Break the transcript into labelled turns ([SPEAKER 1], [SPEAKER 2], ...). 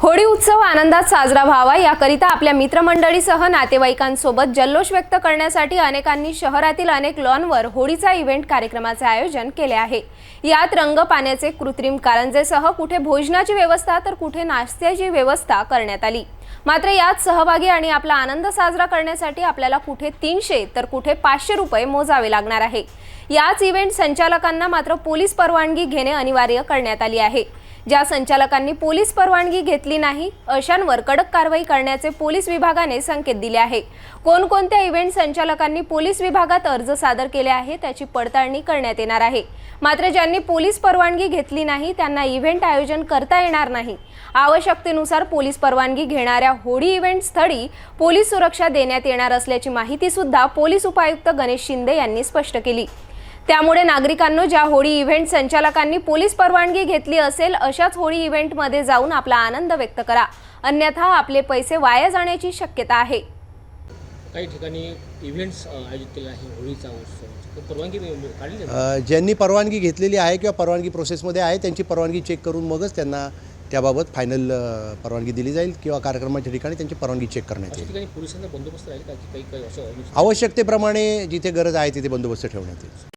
[SPEAKER 1] होळी उत्सव आनंदात साजरा व्हावा. याकरिता आपल्या मित्रमंडळीसह नातेवाईकांसोबत जल्लोष व्यक्त करण्यासाठी अनेकांनी शहरातील अनेक लॉनवर होळीचा इव्हेंट कार्यक्रमाचे आयोजन केले आहे. यात रंग पाण्याचे कृत्रिम कारंजेसह कुठे भोजनाची व्यवस्था तर कुठे नाश्त्याची व्यवस्था करण्यात आली. मात्र यात सहभागी आणि आपला आनंद साजरा करण्यासाठी आपल्याला कुठे तीनशे तर कुठे पाचशे रुपये मोजावे लागणार आहे. याच इव्हेंट संचालकांना मात्र पोलीस परवानगी घेणे अनिवार्य करण्यात आली आहे. ज्या संचालकांनी पोलीस परवानगी घेतली नाही अशांवर कडक कारवाई करण्याचे पोलीस विभागाने संकेत दिले आहे. कोणकोणत्या इव्हेंट संचालकांनी पोलीस विभागात अर्ज सादर केले आहे त्याची पडताळणी करण्यात येणार आहे. मात्र ज्यांनी पोलीस परवानगी घेतली नाही त्यांना इव्हेंट आयोजन करता येणार नाही. आवश्यकतेनुसार पोलीस परवानगी घेणाऱ्या होळी इव्हेंट स्थळी पोलीस सुरक्षा देण्यात येणार असल्याची माहिती सुद्धा पोलीस उपायुक्त गणेश शिंदे यांनी स्पष्ट केली. त्यामुळे नागरिकांनो ज्या होळी इव्हेंट संचालकांनी पोलीस परवानगी घेतली असेल अशाच होळी इव्हेंटमध्ये जाऊन आपला आनंद व्यक्त करा. अन्यथा आपले पैसे वाया जाण्याची शक्यता आहे.
[SPEAKER 2] काही ठिकाणी इव्हेंट्स आयोजित केले आहे होळीचा उत्सव. परवानगी काढली
[SPEAKER 3] ज्यांनी परवानगी घेतलेली आहे किंवा परवानगी प्रोसेसमध्ये आहे त्यांची परवानगी चेक करून मगच त्यांना त्याबाबत फायनल परवानगी दिली जाईल किंवा कार्यक्रमाच्या ठिकाणी त्यांची परवानगी चेक करण्यात येईल.
[SPEAKER 2] ठिकाणी पोलिसांचा बंदोबस्त राहील का? की काही काही असं
[SPEAKER 3] आवश्यकतेप्रमाणे जिथे गरज आहे तिथे बंदोबस्त ठेवण्यात येईल.